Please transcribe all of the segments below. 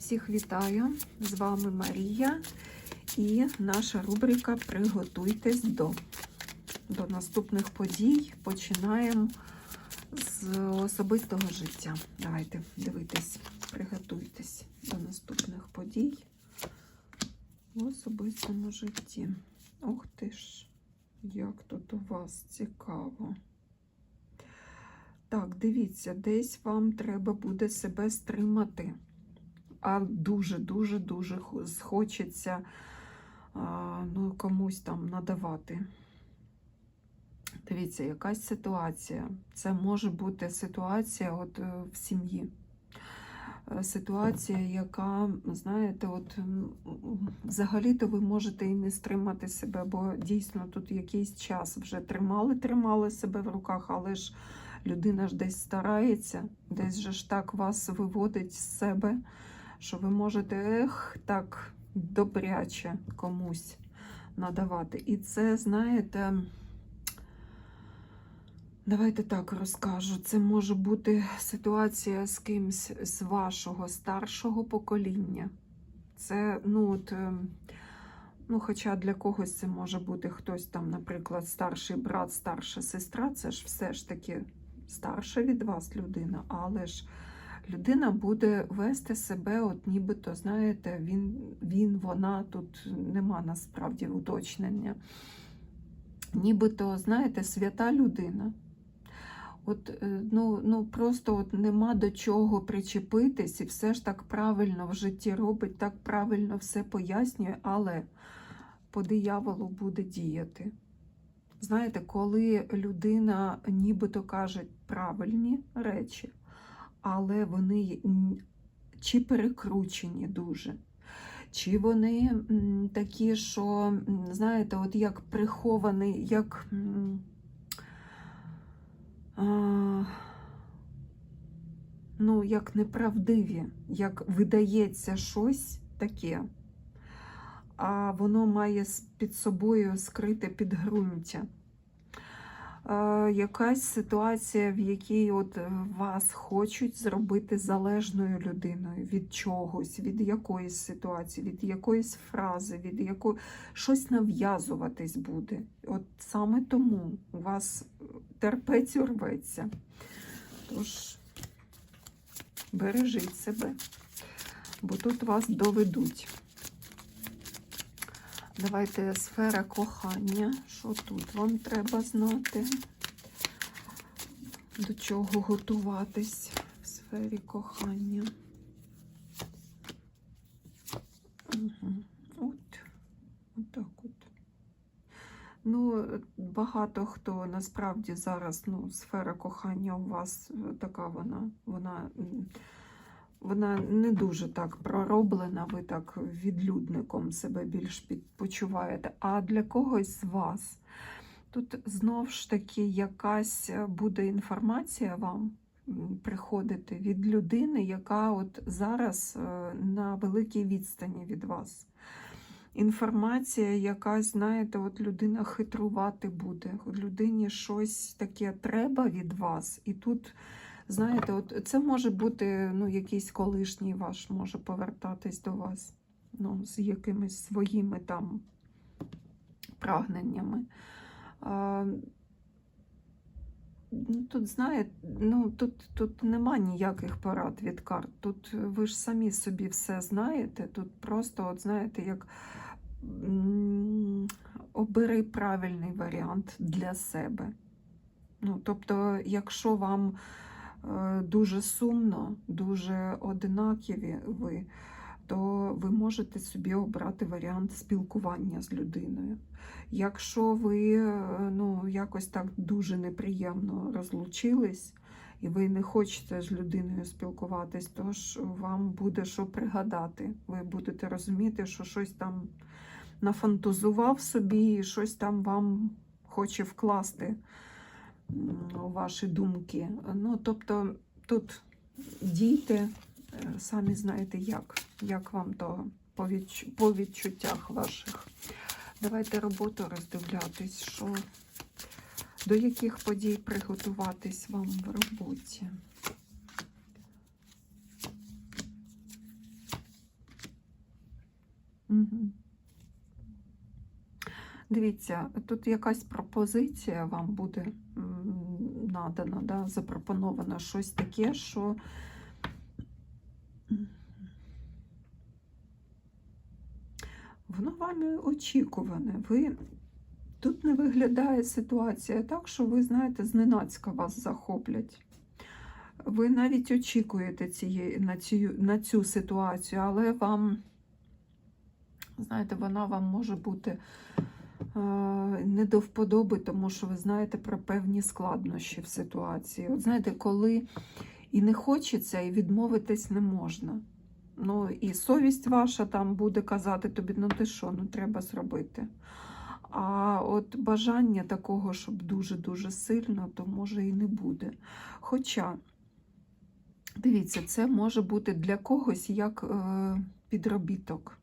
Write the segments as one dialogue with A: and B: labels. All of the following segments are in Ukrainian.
A: Всіх вітаю! З вами Марія і наша рубрика Приготуйтесь до. До наступних подій починаємо з особистого життя. Давайте дивитись, приготуйтесь до наступних подій в особистому житті. Ох ти ж, як тут у вас цікаво. Так, дивіться, десь вам треба буде себе стримати а дуже-дуже дуже хочеться ну, комусь там надавати. Дивіться, якась ситуація. Це може бути ситуація от е, в сім'ї. Е, Ситуація, яка, знаєте, от взагалі-то ви можете і не стримати себе, бо дійсно тут якийсь час вже тримали, тримали себе в руках, але ж людина ж десь старається, десь же ж так вас виводить з себе що ви можете ех, так добряче комусь надавати. І це, знаєте, давайте так розкажу. Це може бути ситуація з кимсь з вашого старшого покоління. Це, ну, от, ну, хоча для когось це може бути хтось там, наприклад, старший брат, старша сестра, це ж все ж таки старша від вас людина, але ж людина буде вести себе, от нібито, знаєте, він, він, вона, тут нема насправді уточнення. Нібито, знаєте, свята людина. От, е, ну, ну Просто от нема до чого причепитись, і все ж так правильно в житті робить, так правильно все пояснює, але по дияволу буде діяти. Знаєте, коли людина нібито каже правильні речі, але вони чи перекручені дуже, чи вони такі, що, знаєте, от як прихований, як. А, ну, як неправдиві, як видається щось таке, а воно має під собою скрите підґрунтя. Е, якась ситуація, в якій от вас хочуть зробити залежною людиною від чогось, від якоїсь ситуації, від якоїсь фрази, від якої щось нав'язуватись буде. От саме тому у вас терпець урветься. Тож бережіть себе, бо тут вас доведуть. Давайте сфера кохання. Що тут вам треба знати? До чого готуватись в сфері кохання? Угу. От, от так от. Ну, багато хто насправді зараз ну, сфера кохання у вас така вона, вона вона не дуже так пророблена, ви так відлюдником себе більш почуваєте. А для когось з вас тут знов ж таки якась буде інформація вам приходити від людини, яка от зараз е, на великій відстані від вас. Інформація, якась, знаєте, от людина хитрувати буде, людині щось таке треба від вас, і тут. Знаєте, от це може бути ну, якийсь колишній ваш може повертатись до вас ну, з якимись своїми там прагненнями. А, ну, Тут, знаєте, ну, тут, тут нема ніяких порад від карт. Тут ви ж самі собі все знаєте. Тут просто, от знаєте, як обери правильний варіант для себе. Ну, Тобто, якщо вам Е, дуже сумно, дуже одинакові ви, то ви можете собі обрати варіант спілкування з людиною. Якщо ви е, ну, якось так дуже неприємно розлучились, і ви не хочете з людиною спілкуватись, то ж вам буде що пригадати. Ви будете розуміти, що щось там нафантазував собі, і щось там вам хоче вкласти ваші думки. Ну, тобто тут дійте, е, самі знаєте, як, як вам то по, відч... по відчуттях ваших. Давайте роботу роздивлятись, що до яких подій приготуватись вам в роботі. Угу. Дивіться, тут якась пропозиція вам буде надана, да, запропоновано щось таке, що воно вами очікуване. Ви тут не виглядає ситуація так, що ви знаєте, зненацька вас захоплять. Ви навіть очікуєте цієї, на, цю, на цю ситуацію, але вам, знаєте, вона вам може бути не до вподоби, тому що ви знаєте про певні складнощі в ситуації. От знаєте, коли і не хочеться, і відмовитись не можна. Ну, і совість ваша там буде казати тобі, ну ти що, ну треба зробити. А от бажання такого, щоб дуже-дуже сильно, то може і не буде. Хоча, дивіться, це може бути для когось як е, підробіток.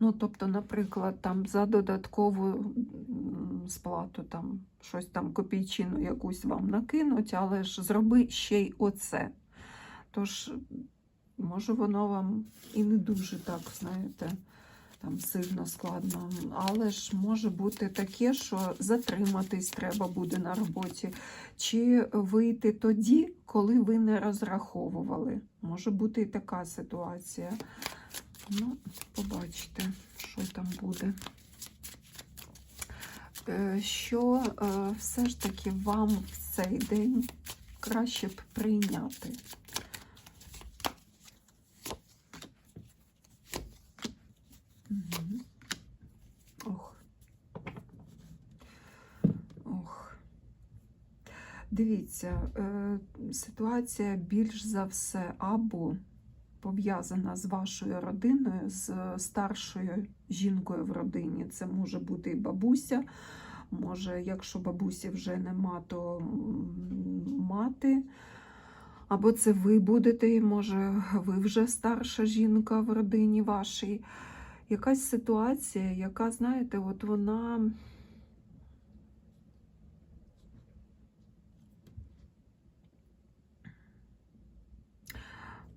A: Ну, тобто, наприклад, там за додаткову сплату, там щось там копійчину якусь вам накинуть, але ж зроби ще й оце. Тож, може, воно вам і не дуже так, знаєте, там сильно складно. Але ж може бути таке, що затриматись треба буде на роботі, чи вийти тоді, коли ви не розраховували. Може бути і така ситуація. Ну, побачите, що там буде. Е, Що е, все ж таки вам в цей день краще б прийняти? Ох. Дивіться, е, ситуація більш за все або пов'язана з вашою родиною, з старшою жінкою в родині. Це може бути і бабуся. Може, якщо бабусі вже нема, то мати. Або це ви будете, може, ви вже старша жінка в родині вашій. Якась ситуація, яка, знаєте, от вона.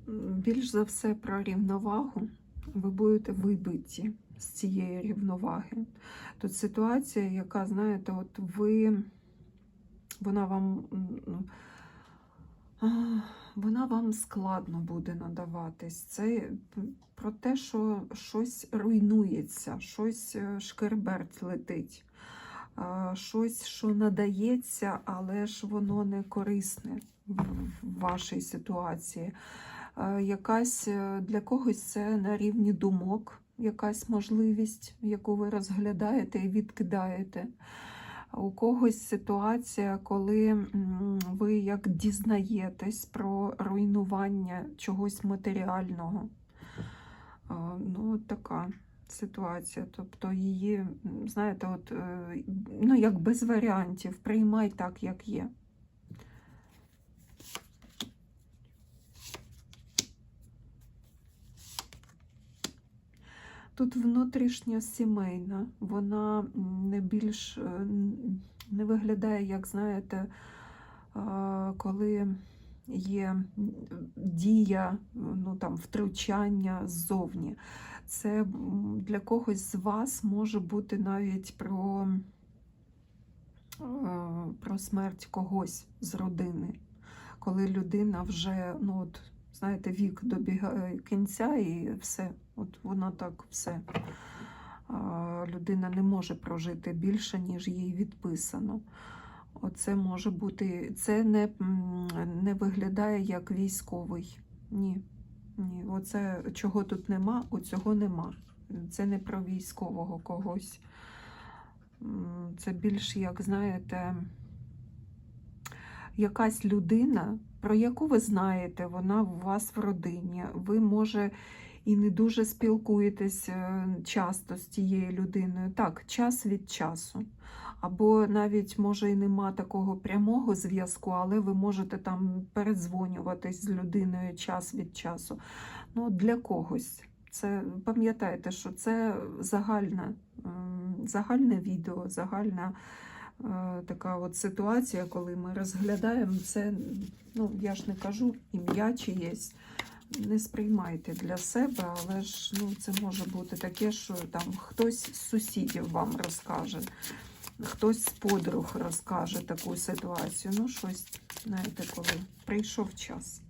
A: Більш за все про рівновагу. Ви будете вибиті з цієї рівноваги. Тут ситуація, яка, знаєте, от ви, вона вам, ну, вона вам складно буде надаватись. Це про те, що щось руйнується, щось е, шкерберть летить, щось, що надається, але ж воно не корисне в вашій ситуації. Якась е, для когось це на рівні думок, якась можливість, яку ви розглядаєте і відкидаєте. У когось ситуація, коли ви як дізнаєтесь про руйнування чогось матеріального. Ну, така ситуація. Тобто її, знаєте, от, е, ну, як без варіантів, приймай так, як є. Тут внутрішня сімейна, вона не більш е, не виглядає, як знаєте, коли є дія, ну там втручання ззовні. Це для когось з вас може бути навіть про, е, про смерть когось з родини, коли людина вже, ну от, знаєте, вік добігає кінця і все. От вона так все. Людина не може прожити більше, ніж їй відписано. Оце може бути, це не, не виглядає як військовий. Ні. Ні. Оце чого тут нема, оцього нема. Це не про військового когось. Це більш, як знаєте, якась людина, про яку ви знаєте, вона у вас в родині. Ви, може, і не дуже спілкуєтесь е, часто з тією людиною. Так, час від часу. Або навіть, може, і нема такого прямого зв'язку, але ви можете там передзвонюватись з людиною час від часу. Ну, для когось. Це пам'ятайте, що це загальне, загальне відео, загальна е, така от ситуація, коли ми розглядаємо це. Ну, я ж не кажу ім'я чиєсь. Не сприймайте для себе, але ж ну, це може бути таке, що там хтось з сусідів вам розкаже, хтось з подруг розкаже таку ситуацію. Ну, щось, знаєте, коли прийшов час.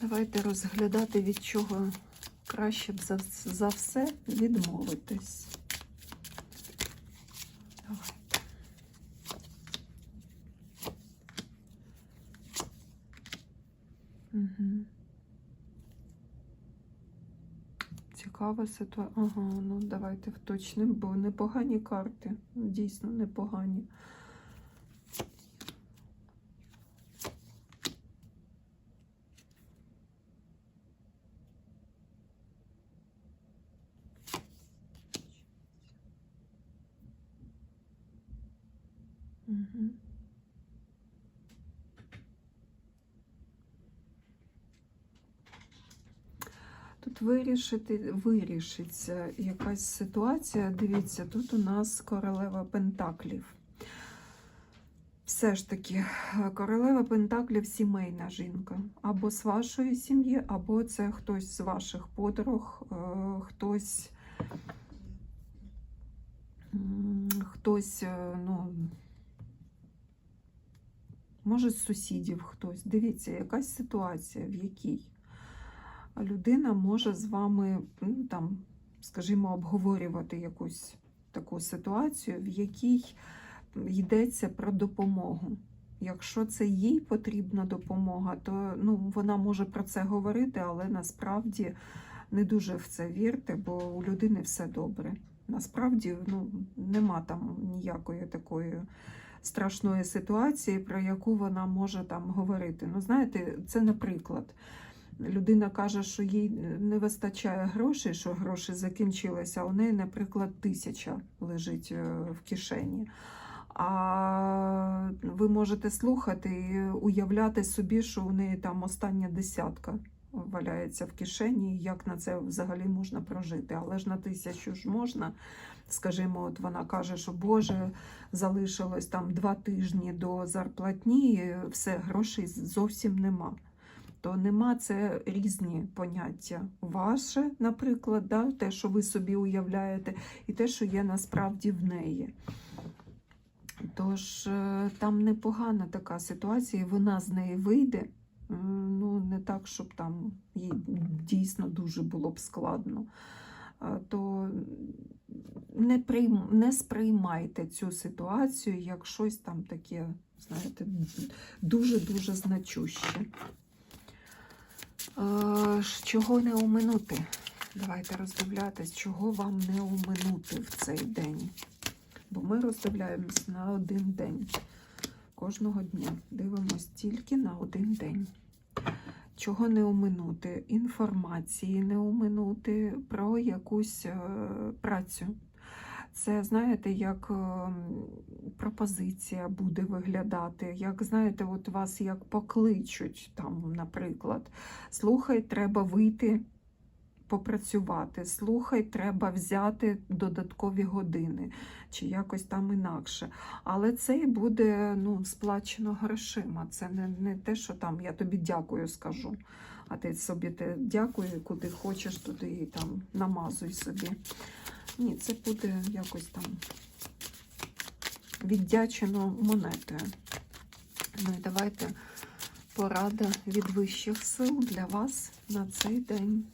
A: Давайте розглядати, від чого краще б за, за все відмовитись. Давайте. Угу. Цікава ситуація. Ага, ну давайте вточнимо, бо непогані карти. Дійсно непогані. Угу. Тут вирішити, вирішиться якась ситуація. Дивіться, тут у нас королева Пентаклів. Все ж таки, королева Пентаклів сімейна жінка. Або з вашої сім'ї, або це хтось з ваших подруг, е, хтось, хтось, е, ну, може, з сусідів хтось. Дивіться, якась ситуація, в якій людина може з вами, ну, там, скажімо, обговорювати якусь таку ситуацію, в якій йдеться про допомогу. Якщо це їй потрібна допомога, то ну, вона може про це говорити, але насправді не дуже в це вірте, бо у людини все добре. Насправді ну, нема там ніякої такої страшної ситуації, про яку вона може там говорити. Ну, знаєте, це наприклад. Людина каже, що їй не вистачає грошей, що гроші закінчилися, у неї, наприклад, тисяча лежить е, в кишені. А ви можете слухати і уявляти собі, що у неї там остання десятка валяється в кишені, як на це взагалі можна прожити. Але ж на тисячу ж можна. Скажімо, от вона каже, що Боже, залишилось там два тижні до зарплатні, все, грошей зовсім нема то нема це різні поняття. Ваше, наприклад, да, те, що ви собі уявляєте, і те, що є насправді в неї. Тож е, там непогана така ситуація, вона з неї вийде. Ну, не так, щоб там їй дійсно дуже було б складно. То не прийм... не сприймайте цю ситуацію як щось там таке, знаєте, дуже-дуже значуще. Чого не оминути? Давайте роздивлятись, чого вам не оминути в цей день. Бо ми роздивляємось на один день. Кожного дня дивимось тільки на один день. Чого не оминути? Інформації не оминути про якусь е, працю. Це, знаєте, як ем, пропозиція буде виглядати, як, знаєте, от вас як покличуть, там, наприклад, слухай, треба вийти попрацювати, слухай, треба взяти додаткові години, чи якось там інакше. Але це і буде ну, сплачено грошима. Це не, не те, що там я тобі дякую скажу. А ти собі те дякую, куди хочеш, туди і там намазуй собі. Ні, це буде якось там віддячено монетою. Ну і давайте порада від вищих сил для вас на цей день.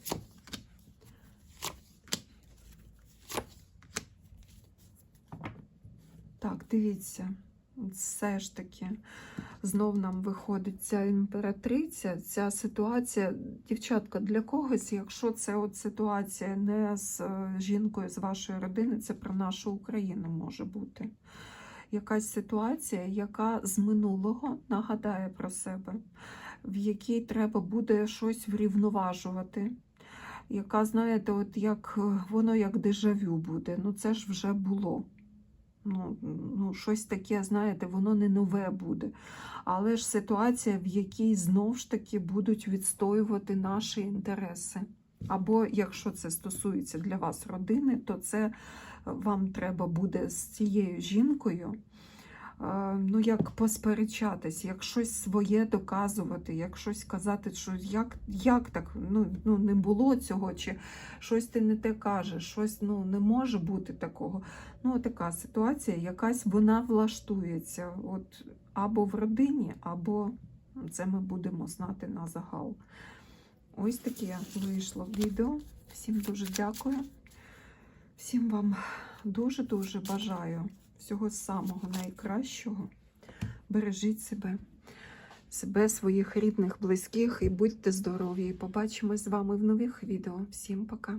A: Так, дивіться, все ж таки знов нам виходить ця імператриця, ця ситуація, дівчатка, для когось, якщо це от ситуація не з е, жінкою з вашої родини, це про нашу Україну може бути. Якась ситуація, яка з минулого нагадає про себе, в якій треба буде щось врівноважувати. Яка, знаєте, от як е, воно як дежавю буде. Ну це ж вже було. Ну, ну, Щось таке, знаєте, воно не нове буде. Але ж ситуація, в якій знов ж таки будуть відстоювати наші інтереси. Або якщо це стосується для вас родини, то це вам треба буде з цією жінкою е, ну, як посперечатись, як щось своє доказувати, як щось казати, що як, як так ну, ну, не було цього, чи щось ти не те кажеш, щось ну, не може бути такого. Ну, така ситуація, якась вона влаштується. От, або в родині, або це ми будемо знати на загал. Ось таке вийшло відео. Всім дуже дякую. Всім вам дуже-дуже бажаю всього самого найкращого. Бережіть себе, себе, своїх рідних, близьких і будьте здорові. І побачимось з вами в нових відео. Всім пока!